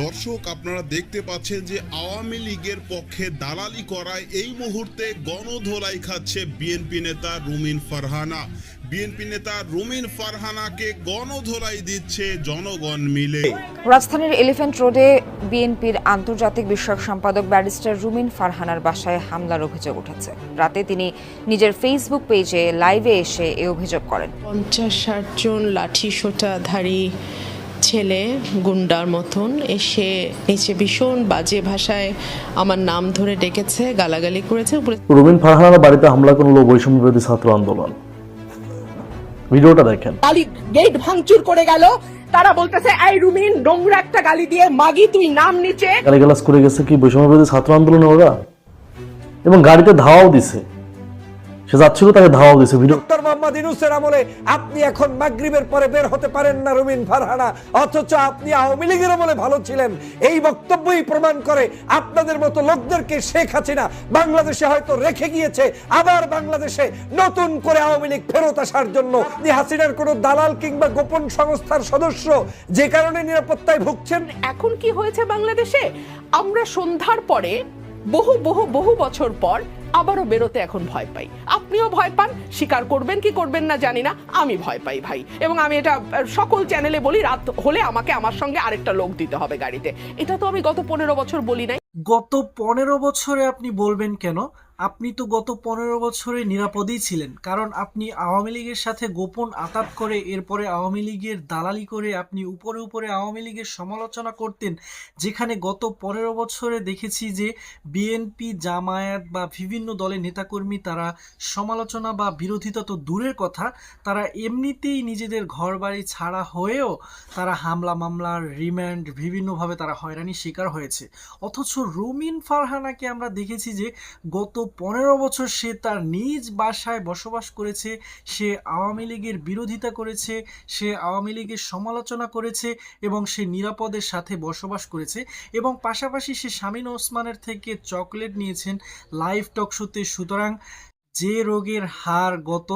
দর্শক আপনারা দেখতে পাচ্ছেন যে আওয়ামী লীগের পক্ষে দালালি করায় এই মুহূর্তে গণধোলাই খাচ্ছে বিএনপি নেতা রুমিন ফারহানা। বিএনপি নেতা রুমিন ফারহানাকে গণধোলাই দিচ্ছে জনগণ মিলে। রাজধানীর এলিফ্যান্ট রোডে বিএনপির আন্তর্জাতিক বিষয়ক সম্পাদক ব্যারিস্টার রুমিন ফারহানার বাসায় হামলার অভিযোগ উঠেছে। রাতে তিনি নিজের ফেসবুক পেজে লাইভে এসে এ অভিযোগ করেন। পঞ্চাশ ষাট জন লাঠি সোটাধারী ছেলে গুন্ডার মতন এসে এসে ভীষণ বাজে ভাষায় আমার নাম ধরে ডেকেছে গালাগালি করেছে উপরে ফারহানার বাড়িতে হামলা করল বৈষম্য বিরোধী ছাত্র আন্দোলন। ভিডিওটা দেখেন। গালি গেট ভাঙচুর করে গেল। তারা বলতেছে এই রুমিন নোংরা একটা গালি দিয়ে মাগি তুই নাম নিচে। গালিগালাজ করে গেছে কি বৈষম্য বিরোধী ছাত্র আন্দোলনে ওরা? এবং গাড়িতে ধাওয়াও দিছে। সে যাচ্ছিল তাকে ধাওয়াও দিছে ভিডিও ডক্টর মোহাম্মদ ইনুসের আমলে আপনি এখন মাগরিবের পরে বের হতে পারেন না রুমিন ফারহানা। অথচ আপনি আওয়ামী লীগের আমলে ভালো ছিলেন। এই বক্তব্যই প্রমাণ করে আপনাদের মতো লোকদেরকে শেখ হাসিনা বাংলাদেশে হয়তো রেখে গিয়েছে আবার বাংলাদেশে নতুন করে আওয়ামী লীগ ফেরত আসার জন্য। আপনি হাসিনার কোনো দালাল কিংবা গোপন সংস্থার সদস্য যে কারণে নিরাপত্তায় ভুগছেন? এখন কি হয়েছে বাংলাদেশে? আমরা সন্ধ্যার পরে বহু বহু বহু বছর পর আবারও বেরোতে এখন ভয় পাই। আপনিও ভয় পান, স্বীকার করবেন কি করবেন না জানি না, আমি ভয় পাই ভাই। এবং আমি এটা সকল চ্যানেলে বলি, রাত হলে আমাকে আমার সঙ্গে আরেকটা লোক দিতে হবে গাড়িতে। এটা তো আমি গত পনেরো বছর বলি নাই। গত পনেরো বছরে আপনি বলবেন কেন? আপনি তো গত পনেরো বছরে নিরাপদেই ছিলেন, কারণ আপনি আওয়ামী লীগের সাথে গোপন আতাত করে, এরপরে আওয়ামী লীগের দালালি করে আপনি উপরে উপরে আওয়ামী লীগের সমালোচনা করতেন, যেখানে গত পনেরো বছরে দেখেছি যে বিএনপি, জামায়াত বা বিভিন্ন দলের নেতাকর্মী তারা সমালোচনা বা বিরোধিতা তো দূরের কথা, তারা এমনিতেই নিজেদের ঘর বাড়ি ছাড়া হয়েও তারা হামলা, মামলার রিম্যান্ড বিভিন্নভাবে তারা হয়রানির শিকার হয়েছে। অথচ রুমিন ফারহানাকে আমরা দেখেছি যে গত পনেরো বছর সে তার নিজ বাসায় বসবাস করেছে, সে আওয়ামী লীগের বিরোধিতা করেছে, সে আওয়ামী লীগের সমালোচনা করেছে এবং সে নিরাপদের সাথে বসবাস করেছে এবং পাশাপাশি সে শামীন ওসমানের থেকে চকলেট নিয়েছেন লাইভ টক শোতে। সুতরাং যে রোগের হার গত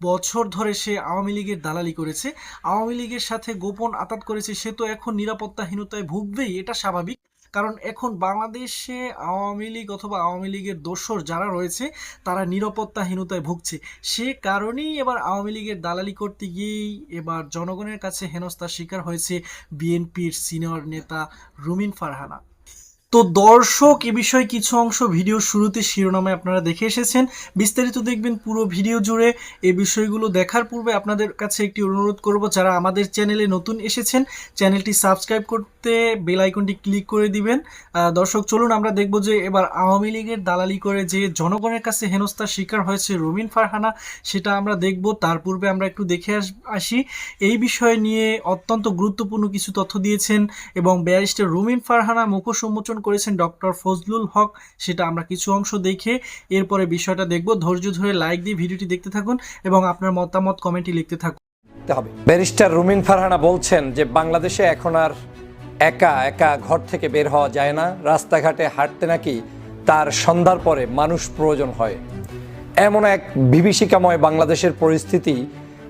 বছর ধরে সে আওয়ামী লীগের দালালি করেছে, আওয়ামী লীগের সাথে গোপন আতাত করেছে, সে তো এখন নিরাপত্তাহীনতায় ভুগবেই, এটা স্বাভাবিক। কারণ এখন বাংলাদেশে আওয়ামী লীগ অথবা আওয়ামী লীগের দোসর যারা রয়েছে, তারা নিরাপত্তাহীনতায় ভুগছে। সে কারণেই এবার আওয়ামী লীগের দালালি করতে গিয়েই এবার জনগণের কাছে হেনস্থার শিকার হয়েছে বিএনপির সিনিয়র নেতা রুমিন ফারহানা। তো দর্শক, এ বিষয়ে কিছু অংশ ভিডিও শুরুতে শিরোনামে আপনারা দেখে এসেছেন। বিস্তারিত দেখবেন পুরো ভিডিও জুড়ে। এই বিষয়গুলো দেখার পূর্বে আপনাদের কাছে একটি অনুরোধ করব, যারা আমাদের চ্যানেলে নতুন এসেছেন, চ্যানেলটি সাবস্ক্রাইব করতে বেল আইকনটি ক্লিক করে দিবেন। দর্শক, চলুন আমরা দেখব যে এবার আওয়ামী লীগের দালালি করে যে জনগণের কাছে হেনস্থার শিকার হয়েছে রবিন ফারহানা, সেটা আমরা দেখব। তার পূর্বে আমরা একটু দেখে আস- আসি। এই বিষয় নিয়ে অত্যন্ত গুরুত্বপূর্ণ কিছু তথ্য দিয়েছেন এবং ব্যারিস্টার রুমিন ফারহানা মুখোশ উন্মোচন করেছেন ডক্টর ফজলুল হক, সেটা আমরা কিছু অংশ দেখে এরপরে বিষয়টা দেখব। ধৈর্য ধরে লাইক দিয়ে ভিডিওটি দেখতে থাকুন এবং আপনার মতামত কমেন্টে লিখতে থাকুন। হবে। ব্যারিস্টার রুমিন ফারহানা বলছেন যে, বাংলাদেশে এখন আর একা একা ঘর থেকে বের হওয়া যায় না। রাস্তাঘাটে হাঁটতে নাকি তার সন্ধ্যার পরে মানুষ প্রয়োজন হয়। এমন এক বিভীষিকাময় বাংলাদেশের পরিস্থিতি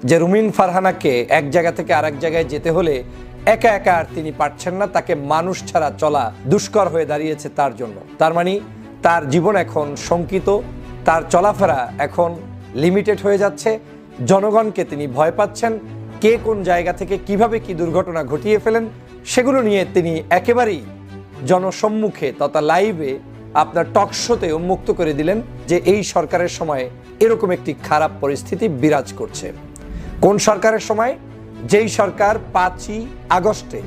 যে, রুমিন ফারহানাকে এক জায়গা থেকে আরেক জায়গায় যেতে হলে একা একা আর তিনি পারছেন না, তাকে মানুষ ছাড়া চলা দুষ্কর হয়ে দাঁড়িয়েছে তার জন্য। তার মানে তার জীবন এখন শঙ্কিত, তার চলাফেরা এখন লিমিটেড হয়ে যাচ্ছে। জনগণকে তিনি ভয় পাচ্ছেন, কে কোন জায়গা থেকে কীভাবে কি দুর্ঘটনা ঘটিয়ে ফেলেন, সেগুলো নিয়ে তিনি একেবারেই জনসম্মুখে তথা লাইভে আপনার টক শোতে উন্মুক্ত করে দিলেন যে এই সরকারের সময়ে এরকম একটি খারাপ পরিস্থিতি বিরাজ করছে। কোন সরকারের সময়? যেই সরকার পাঁচই আগস্টে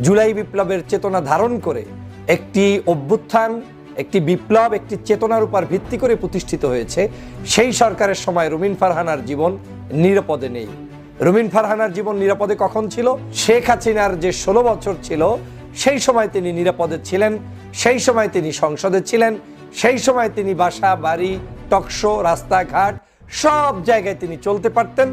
জুলাই বিপ্লবের চেতনা ধারণ করে একটি অভ্যুত্থান, একটি বিপ্লব, একটি চেতনার উপর ভিত্তি করে প্রতিষ্ঠিত হয়েছে, সেই সরকারের সময় রুমিন ফারহানার জীবন নিরাপদে নেই। রুমিন ফারহানার জীবন নিরাপদে কখন ছিল? শেখ হাসিনার যে ষোলো বছর ছিল, সেই সময় তিনি নিরাপদে ছিলেন, সেই সময় তিনি সংসদে ছিলেন, সেই সময় তিনি বাসা, বাড়ি টকশো রাস্তাঘাট সব জায়গায় তিনি চলতে পারতেন।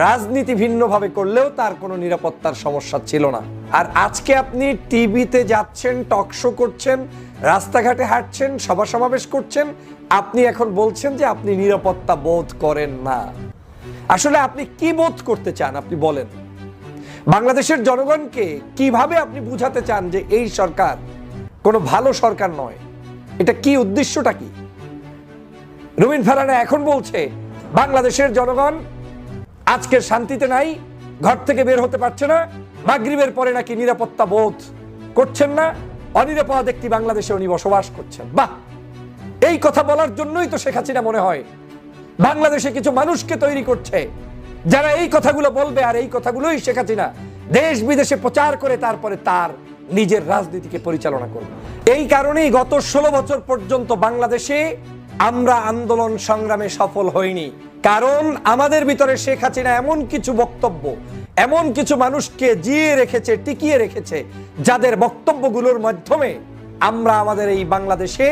রাজনীতি ভিন্নভাবে করলেও তার কোনো নিরাপত্তার সমস্যা ছিল না। আর আজকে আপনি টিভিতে যাচ্ছেন টকশো করছেন, রাস্তাঘাটে হাঁটছেন সভা সমাবেশ করছেন, আপনি এখন বলছেন যে আপনি নিরাপত্তা বোধ করেন না। আসলে আপনি কি বোধ করতে চান আপনি বলেন। বাংলাদেশের জনগণকে কীভাবে আপনি বুঝাতে চান যে এই সরকার কোনো ভালো সরকার নয়? এটা কি উদ্দেশ্যটা কি? রুমিন এখন বলছে, বাংলাদেশের জনগণ আজকের শান্তিতে নাই, ঘর থেকে বের হতে পারছে না, মাগরিবের পরে নাকি নিরাপত্তা বোধ করছেন না, অনিরাপদ একটি বাংলাদেশে উনি বসবাস করছেন। বাহ! এই কথা বলার জন্যই তো শেখ হাসিনা মনে হয় বাংলাদেশে কিছু মানুষকে তৈরি করছে। যারা এই কথাগুলো বলবে আর এই কথাগুলোই শেখ হাসিনা দেশ বিদেশে প্রচার করে তারপরে তার নিজের রাজনীতিকে পরিচালনা করবে। এই কারণেই গত ষোলো বছর পর্যন্ত বাংলাদেশে আমরা আন্দোলন সংগ্রামে সফল হইনি। কারণ আমাদের ভিতরে শেখ হাসিনা এমন কিছু বক্তব্য, এমন কিছু মানুষকে জিয়ে রেখেছে, টিকিয়ে রেখেছে, যাদের বক্তব্যগুলোর মাধ্যমে আমরা আমাদের এই বাংলাদেশে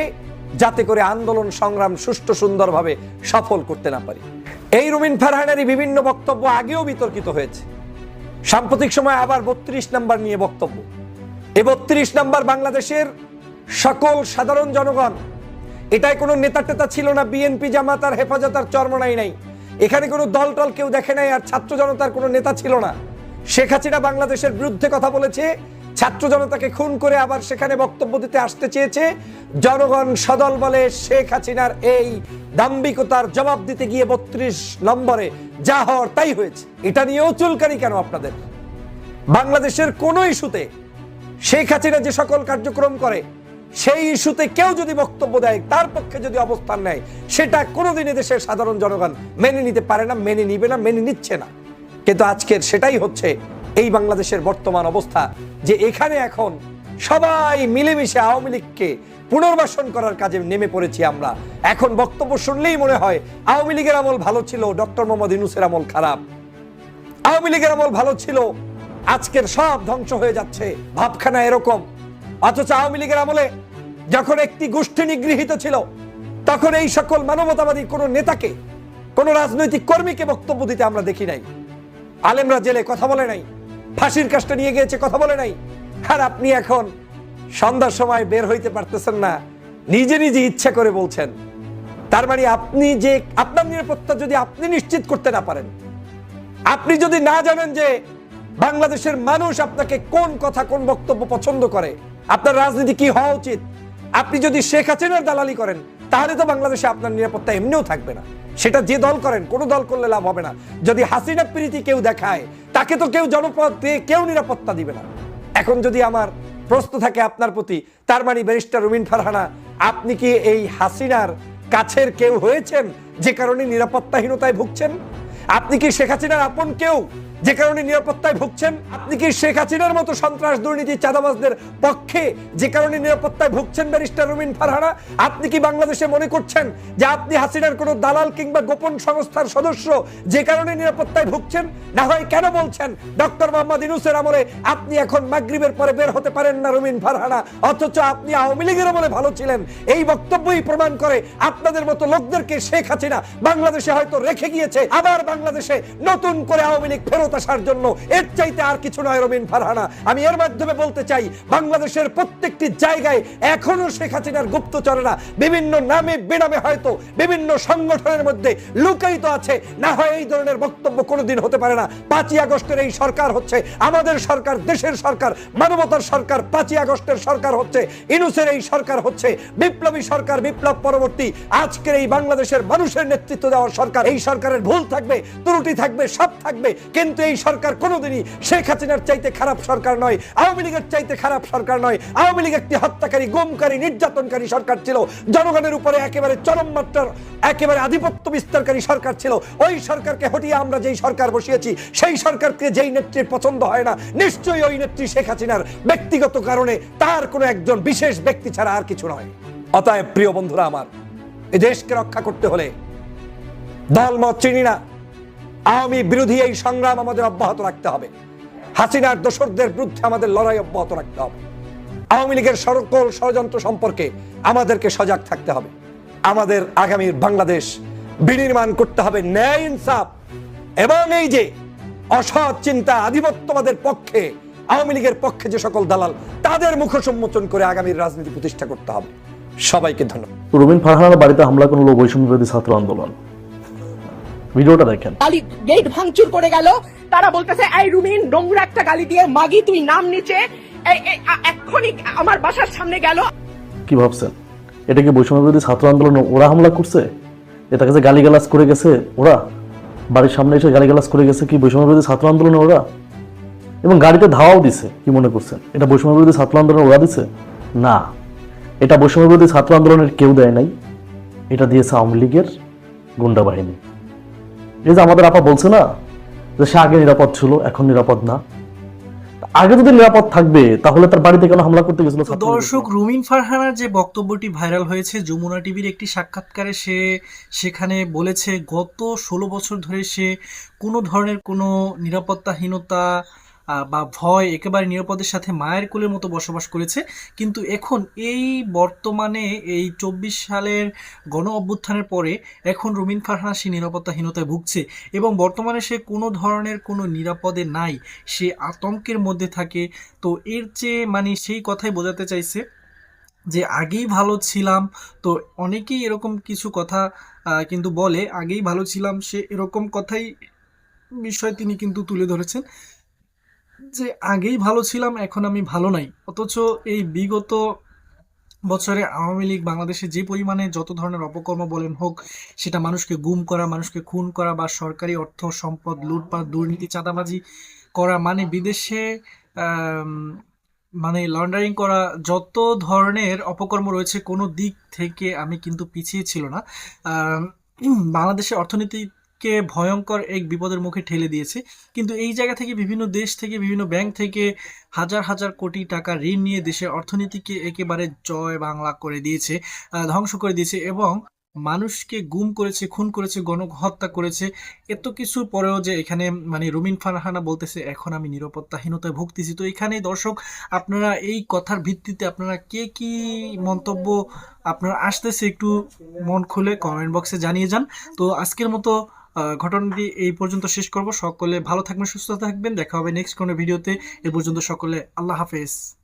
যাতে করে আন্দোলন, সংগ্রাম সুষ্ঠু, সুন্দরভাবে সফল করতে না পারি। এই রুমিন ফারহানেরই বিভিন্ন বক্তব্য আগেও বিতর্কিত হয়েছে। সাম্প্রতিক সময় আবার বত্রিশ নাম্বার নিয়ে বক্তব্য। এ বত্রিশ নাম্বার বাংলাদেশের সকল সাধারণ জনগণ এটাই কোনো নেতা টেতা ছিল না, বিএনপি জামাত আর হেফাজত আর চরমনাই নাই। এখানে কোনো দল টল কেউ দেখে নাই আর ছাত্র জনতার কোনো নেতা ছিল না। শেখ হাসিনা বাংলাদেশের বিরুদ্ধে কথা বলেছে, ছাত্র জনতাকে খুন করে আবার সেখানে বক্তব্য দিতে আসতে চেয়েছে। জনগণ সদল বলে শেখ হাসিনার এই দাম্ভিকতার জবাব দিতে গিয়ে বত্রিশ নম্বরে যা হওয়ার তাই হয়েছে। এটা নিয়েও চুলকানি কেন আপনাদের? বাংলাদেশের কোনো ইস্যুতে শেখ হাসিনা যে সকল কার্যক্রম করে সেই ইস্যুতে কেউ যদি বক্তব্য দেয়, তার পক্ষে যদি অবস্থান নেয়, সেটা কোনোদিনই দেশের সাধারণ জনগণ মেনে নিতে পারে না, মেনে নিবে না, মেনে নিচ্ছে না। কিন্তু আজকের সেটাই হচ্ছে এই বাংলাদেশের বর্তমান অবস্থা, যে এখানে এখন সবাই মিলেমিশে আওয়ামী লীগকে পুনর্বাসন করার কাজে নেমে পড়েছি আমরা। এখন বক্তব্য শুনলেই মনে হয় আওয়ামী লীগের আমল ভালো ছিল, ডক্টর মোহাম্মদ ইউনুসের আমল খারাপ। আওয়ামী লীগের আমল ভালো ছিল, আজকের সব ধ্বংস হয়ে যাচ্ছে, ভাবখানা এরকম। অথচ আওয়ামী লীগের আমলে যখন একটি গোষ্ঠী নিগৃহীত ছিল, তখন এই সকল মানবতাবাদী কোন নেতাকে, কোন রাজনৈতিক কর্মীকে বক্তব্য দিতে আমরা দেখি নাই। আলেমরা জেলে কথা বলে নাই, ফাঁসির কাজটা নিয়ে গিয়েছে কথা বলে নাই। আর আপনি এখন সন্ধ্যার সময় বের হইতে পারতেছেন না, নিজে নিজে ইচ্ছা করে বলছেন। তার মানে আপনি যে, আপনার নিরাপত্তা যদি আপনি নিশ্চিত করতে না পারেন, আপনি যদি না জানেন যে বাংলাদেশের মানুষ আপনাকে কোন কথা, কোন বক্তব্য পছন্দ করে আপনার রাজনীতি কি হওয়া উচিত? আপনি যদি শেখ হাসিনার দালালি করেন, তাহলে তো বাংলাদেশে আপনার নিরাপত্তা এমনিও থাকবে না। সেটা যে দল করেন, কোনো দল করলে লাভ হবে না। যদি হাসিনা প্রীতি কেউ দেখায়, তাকে তো কেউ জনপদ দিয়ে কেউ নিরাপত্তা দিবে না। এখন যদি আমার প্রশ্ন থাকে আপনার প্রতি, তার মানে ব্যারিস্টার রুমিন ফারহানা, আপনি কি এই হাসিনার কাছের কেউ হয়েছেন, যে কারণে নিরাপত্তাহীনতায় ভুগছেন? আপনি কি শেখ হাসিনার আপন কেউ? যে কারণে নিরাপত্তায় ভুগছেন? আপনি কি শেখ হাসিনার মতো সন্ত্রাস দুর্নীতি চাঁদাবাজদের পক্ষে যে কারণে নিরাপত্তায় ভুগছেন ব্যারিস্টার রুমিন ফারহানা? আপনি কি বাংলাদেশে মনে করছেন যে আপনি হাসিনার কোনো দালাল কিংবা গোপন সংস্থার সদস্য যে কারণে নিরাপত্তায় ভুগছেন? না হয় কেন বলছেন, ডক্টর মোহাম্মদ ইনুসের আমলে আপনি এখন মাগরিবের পরে বের হতে পারেন না রুমিন ফারহানা? অথচ আপনি আওয়ামী লীগের আমলে ভালো ছিলেন। এই বক্তব্যই প্রমাণ করে আপনাদের মতো লোকদেরকে শেখ হাসিনা বাংলাদেশে হয়তো রেখে গিয়েছে, আবার বাংলাদেশে নতুন করে আওয়ামী লীগ ফেরত আসার জন্য এর চাইতে আর কিছু নয় রবিন ফারহানা। আমি এর মাধ্যমে বলতে চাই, বাংলাদেশের প্রত্যেকটি জায়গায় এখনও শেখ হাসিনার গুপ্তচরেরা বিভিন্ন নামে বেনামে হয়তো বিভিন্ন সংগঠনের মধ্যে লুকায়িত আছে। না হয় এই ধরনের বক্তব্য কোনোদিন হতে পারে না। পাঁচই আগস্টের এই সরকার হচ্ছে আমাদের সরকার, দেশের সরকার, মানবতার সরকার। পাঁচই আগস্টের সরকার হচ্ছে ইনুসের, এই সরকার হচ্ছে বিপ্লবী সরকার, বিপ্লব পরবর্তী। আজকের এই বাংলাদেশের মানুষের নেতৃত্ব দেওয়ার সরকার, এই সরকারের ভুল থাকবে। ত্রুটি থাকবে, সব থাকবে। কিন্তু এই সরকার কোনোদিনই শেখ হাসিনার চাইতে খারাপ সরকার নয়, আওয়ামী লীগের চাইতে খারাপ সরকার নয়। আওয়ামী লীগ একটি হত্যাকারী, গুমকারী, নির্যাতনকারী সরকার ছিল। জনগণের উপরে একেবারে চরম মাত্রার, একেবারে আধিপত্য বিস্তারকারী সরকার ছিল। ওই সরকারকে হটিয়ে আমরা যেই সরকার বসিয়েছি, সেই সরকারকে যেই নেত্রীর পছন্দ হয় না, নিশ্চয়ই ওই নেত্রী শেখ হাসিনার ব্যক্তিগত কারণে তার কোনো একজন বিশেষ ব্যক্তি ছাড়া আর কিছু নয়। অতএব প্রিয় বন্ধুরা আমার, এই দেশকে রক্ষা করতে হলে দলমত চিনি না। আওয়ামী বিরোধী এই সংগ্রাম আমাদের অব্যাহত রাখতে হবে। হাসিনার দোসরদের বিরুদ্ধে আমাদের লড়াই অব্যাহত রাখতে হবে। আওয়ামী লীগের সকল ষড়যন্ত্র সম্পর্কে আমাদেরকে সজাগ থাকতে হবে। আমাদের আগামীর বাংলাদেশ বিনির্মাণ করতে হবে ন্যায় ইনসাফ এবং এই যে অসৎ চিন্তা আধিপত্যবাদের পক্ষে, আওয়ামী লীগের পক্ষে যে সকল দালাল, তাদের মুখ সম্মোচন করে আগামীর রাজনীতি প্রতিষ্ঠা করতে হবে। সবাইকে ধন্যবাদ। রুমিন ফারহানার বাড়িতে হামলা করল বৈষম্য বিরোধী ছাত্র আন্দোলন। ভিডিওটা দেখেন। গালি গেট ভাঙচুর করে গেল। তারা বলতেছে এই রুমিন নোংরা একটা গালি দিয়ে মাগি তুই নাম নিচে। এক্ষুনি আমার বাসার সামনে গেল। কি ভাবছেন? এটা কি বৈষম্য বিরোধী ছাত্র আন্দোলন ওরা হামলা করছে? এটা কাছে গালিগালাজ করে গেছে ওরা? বাড়ির সামনে এসে গালিগালাজ করে গেছে কি বৈষম্য বিরোধী ছাত্র আন্দোলনে ওরা? এবং গাড়িতে ধাওয়াও দিছে কি মনে করছেন? এটা বৈষম্য বিরোধী ছাত্র আন্দোলন ওরা দিছে? না। এটা বৈষম্য বিরোধী ছাত্র আন্দোলনের কেউ দেয় নাই। এটা দিয়েছে আওয়ামী লীগের গুন্ডা বাহিনী। এই যে আমাদের আপা বলছে না যে সে আগে নিরাপদ ছিল এখন নিরাপদ না। আগে যদি নিরাপদ থাকবে তাহলে তার বাড়িতে কেন হামলা করতে গেছিল দর্শক রুমিন ফারহানার যে বক্তব্যটি ভাইরাল হয়েছে যমুনা টিভির একটি সাক্ষাৎকারে সে সেখানে বলেছে গত ষোলো বছর ধরে সে কোনো ধরনের কোনো নিরাপত্তাহীনতা বা ভয় একেবারে নিরাপদের সাথে মায়ের কোলের মতো বসবাস করেছে। কিন্তু এখন এই বর্তমানে এই চব্বিশ সালের গণ অভ্যুত্থানের পরে এখন রুমিন ফারহানা সে নিরাপত্তাহীনতায় ভুগছে এবং বর্তমানে সে কোনো ধরনের কোনো নিরাপদে নাই। সে আতঙ্কের মধ্যে থাকে। তো এর চেয়ে মানে সেই কথাই বোঝাতে চাইছে যে আগেই ভালো ছিলাম, তো অনেকেই এরকম কিছু কথা কিন্তু বলে, আগেই ভালো ছিলাম, সে এরকম কথাই বিষয় তিনি কিন্তু তুলে ধরেছেন। যে আগেই ভালো ছিলাম, এখন আমি ভালো নাই। অথচ এই বিগত বছরে আওয়ামী লীগ বাংলাদেশে যে পরিমাণে যত ধরনের অপকর্ম বলেন হোক, সেটা মানুষকে গুম করা, মানুষকে খুন করা বা সরকারি অর্থ, সম্পদ, লুটপাট, দুর্নীতি, চাঁদাবাজি করা মানে বিদেশে মানে লন্ডারিং করা, যত ধরনের অপকর্ম রয়েছে কোনো দিক থেকে আমি কিন্তু পিছিয়ে ছিল না। বাংলাদেশের অর্থনীতিকে ভয়ঙ্কর এক বিপদের মুখে ঠেলে দিয়েছে। কিন্তু এই জায়গা থেকে বিভিন্ন দেশ থেকে, বিভিন্ন ব্যাংক থেকে হাজার হাজার কোটি টাকা ঋণ নিয়ে দেশের অর্থনীতিকে একেবারে জয় বাংলা করে দিয়েছে ধ্বংস করে দিয়েছে এবং মানুষকে গুম করেছে, খুন করেছে, গণহত্যা করেছে। এত কিছুর পরেও যে এখানে মানে রুমিন ফারহানা বলতেছে, এখন আমি নিরাপত্তাহীনতায় ভুগতেছি। তো এখানে দর্শক, আপনারা এই কথার ভিত্তিতে আপনারা কে কি মন্তব্য আপনারা আসতেছে একটু মন খুলে কমেন্ট বক্সে জানিয়ে যান। তো আজকের মতো ঘটনাটি এই পর্যন্ত শেষ করব। সকলে ভালো থাকবেন, সুস্থ থাকবেন। দেখা হবে নেক্সট কোনো ভিডিওতে। এ পর্যন্ত সকলে আল্লাহ হাফেজ।